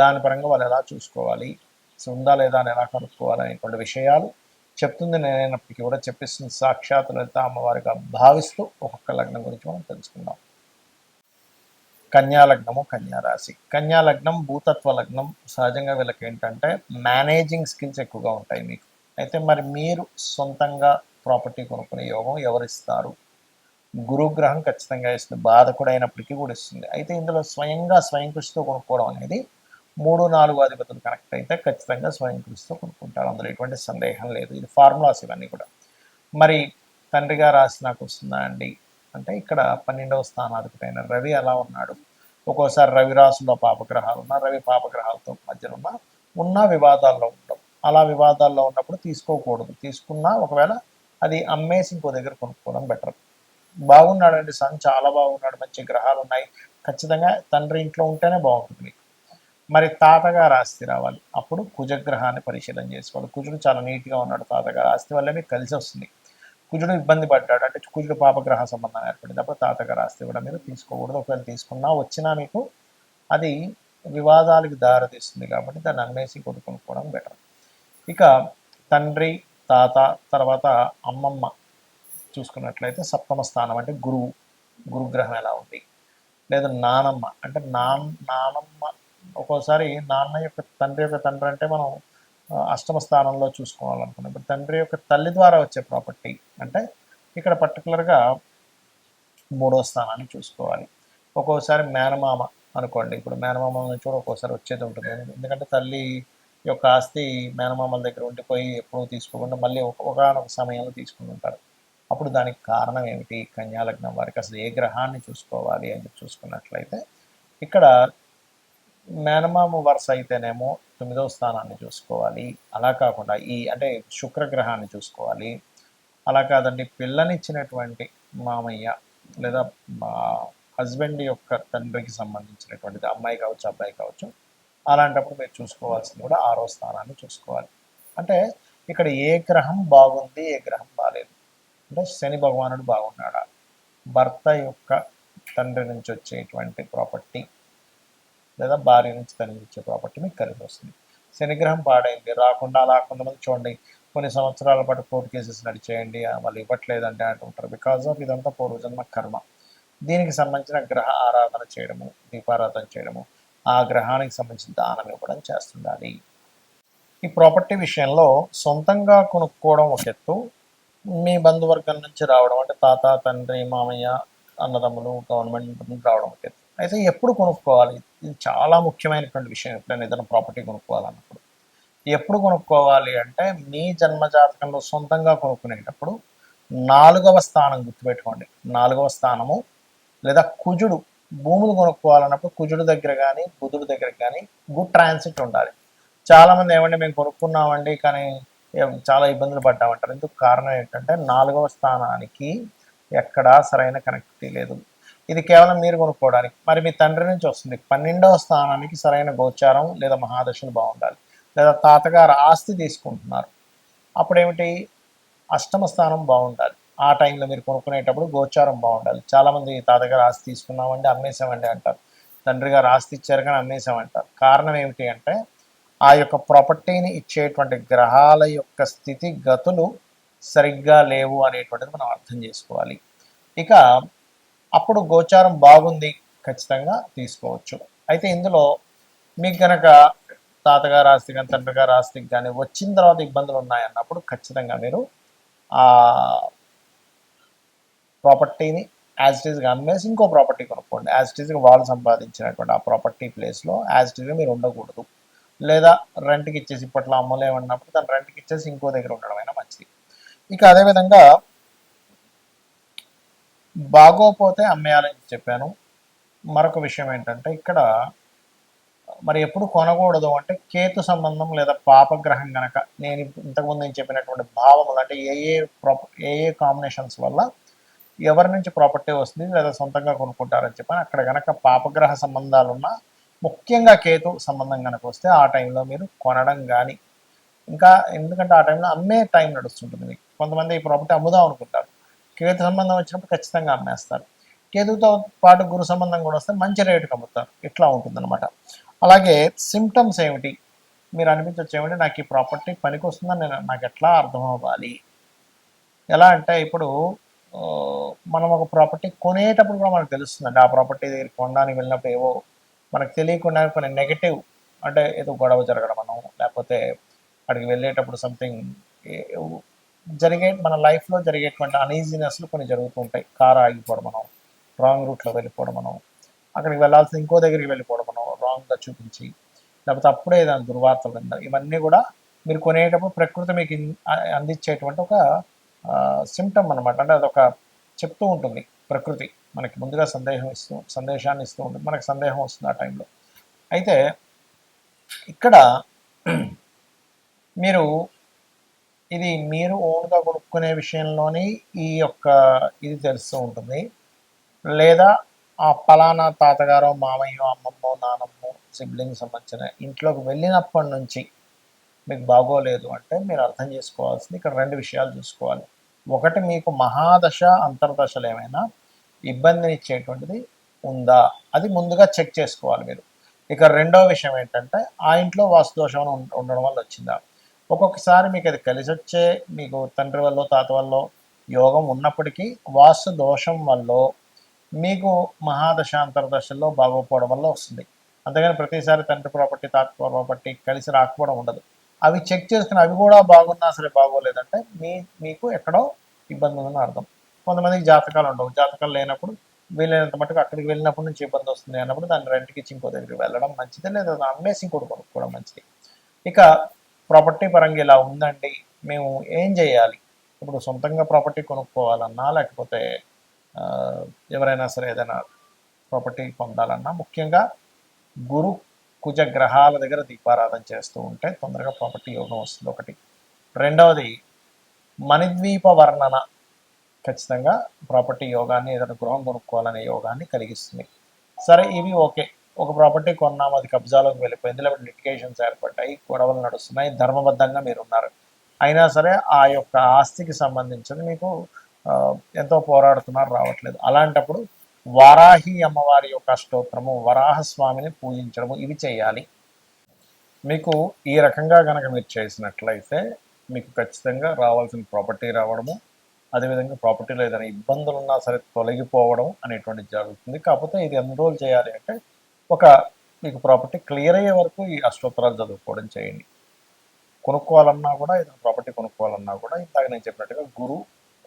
దాని పరంగా వాళ్ళు ఎలా చూసుకోవాలి? సో ఉందా లేదా అని ఎలా కనుక్కోవాలి అనేటువంటి విషయాలు చెప్తుంది. నేనైనప్పటికీ కూడా చెప్పిస్తుంది. సాక్షాత్ లలిత అమ్మవారిగా భావిస్తూ ఒక్కొక్క లగ్నం గురించి మనం తెలుసుకుందాం. కన్యా లగ్నము కన్యా రాశి కన్యా లగ్నం భూతత్వ లగ్నం సహజంగా వీళ్ళకి ఏంటంటే మేనేజింగ్ స్కిల్స్ ఎక్కువగా ఉంటాయి మీకు. అయితే మరి మీరు సొంతంగా ప్రాపర్టీ కొనుక్కునే యోగం ఎవరిస్తారు? గురుగ్రహం ఖచ్చితంగా ఇస్తుంది. బాధకుడు అయినప్పటికీ కూడా ఇస్తుంది. అయితే ఇందులో స్వయంగా స్వయం కృషితో కొనుక్కోవడం అనేది మూడు నాలుగు అధిపతులు కనెక్ట్ అయితే ఖచ్చితంగా స్వయం కృషితో కొనుక్కుంటారు అందులో ఎటువంటి సందేహం లేదు. ఇది ఫార్ములాస్ ఇవన్నీ కూడా. మరి తండ్రిగా రాసి నాకు వస్తుందా అండి? అంటే ఇక్కడ పన్నెండవ స్థానాధిపతైన రవి అలా ఉన్నాడు? ఒక్కోసారి రవి రాసులో పాపగ్రహాలు ఉన్న రవి పాపగ్రహాలతో మధ్యలో ఉన్న ఉన్న వివాదాల్లో ఉండడం. అలా వివాదాల్లో ఉన్నప్పుడు తీసుకోకూడదు. తీసుకున్నా ఒకవేళ అది అమ్మేసి ఇంకో దగ్గర కొనుక్కోవడం బెటర్ బాగున్నాడండి సన్ చాలా బాగున్నాడు మంచి గ్రహాలు ఉన్నాయి. ఖచ్చితంగా తండ్రి ఇంట్లో ఉంటేనే బాగుంటుంది. మరి తాతగారు ఆస్తి రావాలి. అప్పుడు కుజగ్రహాన్ని పరిశీలన చేసుకోవాలి. కుజుడు చాలా నీట్గా ఉన్నాడు తాతగారు. ఆస్తి వల్లే మీకు కలిసి వస్తుంది. కుజుడు ఇబ్బంది పడ్డాడు. అంటే కుజుడు పాపగ్రహ సంబంధం ఏర్పడింది. అప్పుడు తాతగారు ఆస్తి కూడా మీరు తీసుకోకూడదు. ఒకవేళ తీసుకున్నా వచ్చినా మీకు అది వివాదాలకు దారితీస్తుంది కాబట్టి దాన్ని అమ్మేసి కొనుక్కోవడం బెటర్. ఇక తండ్రి తాత తర్వాత అమ్మమ్మ చూసుకున్నట్లయితే సప్తమ స్థానం అంటే గురువు. గురుగ్రహం ఎలా ఉంది? లేదా నానమ్మ అంటే నాన్ నానమ్మ ఒక్కోసారి నాన్న యొక్క తండ్రి యొక్క తండ్రి అంటే మనం అష్టమ స్థానంలో చూసుకోవాలనుకున్నాం. ఇప్పుడు తండ్రి యొక్క తల్లి ద్వారా వచ్చే ప్రాపర్టీ అంటే ఇక్కడ పర్టికులర్గా మూడో స్థానాన్ని చూసుకోవాలి. ఒక్కోసారి మేనమామ అనుకోండి. ఇప్పుడు మేనమామ నుంచి కూడా ఒక్కోసారి వచ్చేది ఉంటుంది. ఎందుకంటే తల్లి యొక్క ఆస్తి మేనమామల దగ్గర ఉండిపోయి ఎప్పుడూ తీసుకోకుండా మళ్ళీ ఒకనొక సమయంలో తీసుకుని ఉంటారు. అప్పుడు దానికి కారణం ఏమిటి? కన్యాలగ్నం వారికి అసలు ఏ గ్రహాన్ని చూసుకోవాలి అని చూసుకున్నట్లయితే ఇక్కడ మేనమామ వరుస అయితేనేమో తొమ్మిదవ స్థానాన్ని చూసుకోవాలి. అలా కాకుండా ఈ అంటే శుక్రగ్రహాన్ని చూసుకోవాలి. అలా కాదండి పిల్లనిచ్చినటువంటి మామయ్య లేదా మా హస్బెండ్ యొక్క తండ్రికి సంబంధించినటువంటిది అమ్మాయి కావచ్చు అబ్బాయి కావచ్చు అలాంటప్పుడు మీరు చూసుకోవాల్సింది కూడా ఆరో స్థానాన్ని చూసుకోవాలి. అంటే ఇక్కడ ఏ గ్రహం బాగుంది ఏ గ్రహం బాగాలేదు అంటే శని భగవానుడు బాగున్నాడా? భర్త యొక్క తండ్రి నుంచి వచ్చేటువంటి ప్రాపర్టీ లేదా భార్య నుంచి కలిగించే ప్రాపర్టీ మీకు కలిసి వస్తుంది. శనిగ్రహం పాడైంది. రాకుండా అలా కొంతమంది చూడండి. కొన్ని సంవత్సరాల పాటు కోర్టు కేసెస్ నడిచేయండి. వాళ్ళు ఇవ్వట్లేదంటే అంటుంటారు. బికాజ్ ఆఫ్ ఇదంతా పూర్వజన్మ కర్మ. దీనికి సంబంధించిన గ్రహ ఆరాధన చేయడము దీపారాధన చేయడము ఆ గ్రహానికి సంబంధించిన దానం ఇవ్వడం చేస్తుండాలి. ఈ ప్రాపర్టీ విషయంలో సొంతంగా కొనుక్కోవడం ఒక ఎత్తు. మీ బంధువర్గం నుంచి రావడం అంటే తాత తండ్రి మామయ్య అన్నదమ్ములు గవర్నమెంట్ నుంచి రావడం ఒక ఎత్తు. అయితే ఎప్పుడు కొనుక్కోవాలి? ఇది చాలా ముఖ్యమైనటువంటి విషయం. ఎప్పుడైనా ఏదైనా ప్రాపర్టీ కొనుక్కోవాలన్నప్పుడు. ఎప్పుడు కొనుక్కోవాలి అంటే మీ జన్మ జాతకంలో సొంతంగా కొనుక్కునేటప్పుడు నాలుగవ స్థానం గుర్తుపెట్టుకోండి. నాలుగవ స్థానము లేదా కుజుడు భూములు కొనుక్కోవాలన్నప్పుడు కుజుడు దగ్గర కానీ బుధుడు దగ్గర కానీ గుడ్ ట్రాన్సిట్ ఉండాలి. చాలామంది ఏమంటే మేము కొనుక్కున్నామండి కానీ చాలా ఇబ్బందులు పడ్డామంటారు. ఎందుకు కారణం ఏంటంటే నాలుగవ స్థానానికి ఎక్కడా సరైన కనెక్టివిటీ లేదు. ఇది కేవలం మీరు కొనుక్కోవడానికి. మరి మీ తండ్రి నుంచి వస్తుంది. పన్నెండవ స్థానానికి సరైన గోచారం లేదా మహాదశలు బాగుండాలి. లేదా తాతగారు ఆస్తి తీసుకుంటున్నారు. అప్పుడేమిటి? అష్టమ స్థానం బాగుండాలి. ఆ టైంలో మీరు కొనుక్కునేటప్పుడు గోచారం బాగుండాలి. చాలామంది తాతగారు ఆస్తి తీసుకున్నామండి అమ్మేసామండి అంటారు. తండ్రి గారు ఆస్తి ఇచ్చారు కానీ అమ్మేసామంటారు కారణం ఏమిటి అంటే ఆ యొక్క ప్రాపర్టీని ఇచ్చేటువంటి గ్రహాల యొక్క స్థితి గతులు సరిగ్గా లేవు అనేటువంటిది మనం అర్థం చేసుకోవాలి. ఇక అప్పుడు గోచారం బాగుంది ఖచ్చితంగా తీసుకోవచ్చు. అయితే ఇందులో మీకు గనక తాతగారు ఆస్తి కానీ తండ్రి గారు ఆస్తికి కానీ వచ్చిన తర్వాత ఇబ్బందులు ఉన్నాయన్నప్పుడు ఖచ్చితంగా మీరు ఆ ప్రాపర్టీని యాజ్ ఇట్ ఈస్గా అమ్మేసి ఇంకో ప్రాపర్టీ కొనుక్కోండి. యాజ్ ఇట్ ఈస్గా వాళ్ళు సంపాదించినటువంటి ఆ ప్రాపర్టీ ప్లేస్లో యాజ్ ఇట్ ఈస్గా మీరు ఉండకూడదు. లేదా రెంట్కి ఇచ్చేసి ఇప్పట్లో అమ్మలేమన్నప్పుడు దాన్ని రెంట్కి ఇచ్చేసి ఇంకో దగ్గర ఉండడమైనా మంచిది. ఇక అదేవిధంగా బాగోపోతే అమ్మేయాలని చెప్పాను. మరొక విషయం ఏంటంటే ఇక్కడ మరి ఎప్పుడు కొనకూడదు అంటే కేతు సంబంధం లేదా పాపగ్రహం గనక నేను ఇంతకుముందు నేను చెప్పినటువంటి భావములు అంటే ఏ ఏ ప్రాప ఏ ఏ కాంబినేషన్స్ వల్ల ఎవరి నుంచి ప్రాపర్టీ వస్తుంది లేదా సొంతంగా కొనుక్కుంటారని చెప్పని అక్కడ గనక పాపగ్రహ సంబంధాలున్న ముఖ్యంగా కేతు సంబంధం కనుక వస్తే ఆ టైంలో మీరు కొనడం కానీ ఇంకా ఎందుకంటే ఆ టైంలో అమ్మే టైం నడుస్తుంటుంది. మీకు కొంతమంది ఈ ప్రాపర్టీ అమ్ముదాం అనుకుంటారు. కేతు సంబంధం వచ్చినప్పుడు ఖచ్చితంగా అమ్మేస్తారు. కేతుతో పాటు గురు సంబంధం కూడా వస్తే మంచి రేటుకి అమ్ముతారు. ఇట్లా ఉంటుందన్నమాట. అలాగే సిమ్టమ్స్ ఏమిటి? మీరు అనిపించవచ్చు ఏమిటి నాకు ఈ ప్రాపర్టీ పనికి వస్తుందని నేను నాకు ఎట్లా అర్థం అవ్వాలి? ఎలా అంటే ఇప్పుడు మనం ఒక ప్రాపర్టీ కొనేటప్పుడు కూడా మనకు తెలుస్తుందండి ఆ ప్రాపర్టీ దగ్గర కొనడానికి వెళ్ళినప్పుడు ఏవో మనకు తెలియకుండా కొన్ని నెగటివ్ అంటే ఏదో గొడవ జరగడం మనం లేకపోతే అక్కడికి వెళ్ళేటప్పుడు సంథింగ్ జరిగే మన లైఫ్లో జరిగేటువంటి అనీజీనెస్లు కొన్ని జరుగుతూ ఉంటాయి. కారు ఆగిపోవడం మనం రాంగ్ రూట్లో వెళ్ళిపోవడం మనం అక్కడికి వెళ్ళాల్సిన ఇంకో దగ్గరికి వెళ్ళిపోవడం మనం రాంగ్గా చూపించి లేకపోతే అప్పుడే ఏదైనా దుర్వార్తలు వినడం ఇవన్నీ కూడా మీరు కొనేటప్పుడు ప్రకృతి మీకు అందించేటువంటి ఒక సిమ్టమ్ అనమాట. అంటే అదొక చెప్తూ ఉంటుంది ప్రకృతి. మనకి ముందుగా సందేహం ఇస్తూ సందేశాన్ని ఇస్తూ ఉంటుంది. మనకు సందేహం వస్తుంది ఆ టైంలో. అయితే ఇక్కడ మీరు ఇది మీరు ఓన్గా కొనుక్కునే విషయంలోని ఈ యొక్క ఇది తెలుస్తూ ఉంటుంది. లేదా ఆ పలానా తాతగారో మామయ్యో అమ్మమ్మో నానమ్మో సిబ్లింగ్ సంబంధించిన ఇంట్లోకి వెళ్ళినప్పటి నుంచి మీకు బాగోలేదు అంటే మీరు అర్థం చేసుకోవాల్సింది ఇక్కడ రెండు విషయాలు చూసుకోవాలి. ఒకటి మీకు మహాదశ అంతర్దశలు ఏమైనా ఇబ్బందిని ఇచ్చేటువంటిది ఉందా? అది ముందుగా చెక్ చేసుకోవాలి మీరు. ఇక రెండో విషయం ఏంటంటే ఆ ఇంట్లో వాస్తు దోషం ఉండడం వల్ల వచ్చిందా? ఒక్కొక్కసారి మీకు అది కలిసి వచ్చే మీకు తండ్రి వల్ల తాత వల్ల యోగం ఉన్నప్పటికీ వాస్తు దోషం వల్ల మీకు మహాదశాంతర దశల్లో బాగోపోవడం వల్ల వస్తుంది. అంతేగాని ప్రతిసారి తండ్రి ప్రాపర్టీ తాత ప్రాపర్టీ కలిసి రాకపోవడం ఉండదు. అవి చెక్ చేసుకుని అవి కూడా బాగున్నా సరే బాగోలేదంటే మీ మీకు ఎక్కడో ఇబ్బంది ఉందని అర్థం. కొంతమందికి జాతకాలు ఉండవు. జాతకాలు లేనప్పుడు వీలైనంత మటుకు అక్కడికి వెళ్ళినప్పటి నుంచి ఇబ్బంది వస్తుంది అన్నప్పుడు దాన్ని రెంట్కి ఇచ్చి ఇంకో దగ్గరికి వెళ్ళడం మంచిది లేదా దాన్ని అమ్మేసి ఇంకోటి కొనుక్కోవడం మంచిది. ఇక ప్రాపర్టీ పరంగా ఇలా ఉందండి మేము ఏం చేయాలి? ఇప్పుడు సొంతంగా ప్రాపర్టీ కొనుక్కోవాలన్నా లేకపోతే ఎవరైనా సరే ఏదైనా ప్రాపర్టీ పొందాలన్నా ముఖ్యంగా గురు కుజ గ్రహాల దగ్గర దీపారాధన చేస్తూ ఉంటే తొందరగా ప్రాపర్టీ యోగం వస్తుంది ఒకటి. రెండవది మణిద్వీప వర్ణన ఖచ్చితంగా ప్రాపర్టీ యోగాన్ని ఏదైనా గృహం కొనుక్కోవాలనే యోగాన్ని కలిగిస్తుంది. సరే ఇవి ఓకే. ఒక ప్రాపర్టీ కొన్నాము అది కబ్జాలోకి వెళ్ళిపోయింది లేకపోతే లిటికేషన్స్ ఏర్పడ్డాయి గొడవలు నడుస్తున్నాయి ధర్మబద్ధంగా మీరు ఉన్నారు. అయినా సరే ఆ యొక్క ఆస్తికి సంబంధించిన మీకు ఎంతో పోరాడుతున్నారు రావట్లేదు. అలాంటప్పుడు వారాహి అమ్మవారి యొక్క అష్టోత్తరము వరాహ స్వామిని పూజించడము ఇవి చేయాలి. మీకు ఈ రకంగా కనుక మీరు చేసినట్లయితే మీకు ఖచ్చితంగా రావాల్సిన ప్రాపర్టీ రావడము అదేవిధంగా ప్రాపర్టీలో ఏదైనా ఇబ్బందులు ఉన్నా సరే తొలగిపోవడం అనేటువంటిది జరుగుతుంది. కాకపోతే ఇది ఎన్ని రోజులు చేయాలి అంటే ఒక మీకు ప్రాపర్టీ క్లియర్ అయ్యే వరకు ఈ అష్టోత్తరాలు చదువుకోవడం చేయండి. కొనుక్కోవాలన్నా కూడా ఏదైనా ప్రాపర్టీ కొనుక్కోవాలన్నా కూడా ఇందాక నేను చెప్పినట్టుగా గురు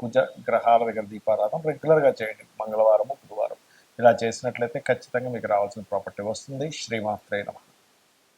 కుజ గ్రహాల దగ్గర దీపారాధన రెగ్యులర్గా చేయండి. మంగళవారము బుధవారం. ఇలా చేసినట్లయితే ఖచ్చితంగా మీకు రావాల్సిన ప్రాపర్టీ వస్తుంది. శ్రీమాత్రే నమః.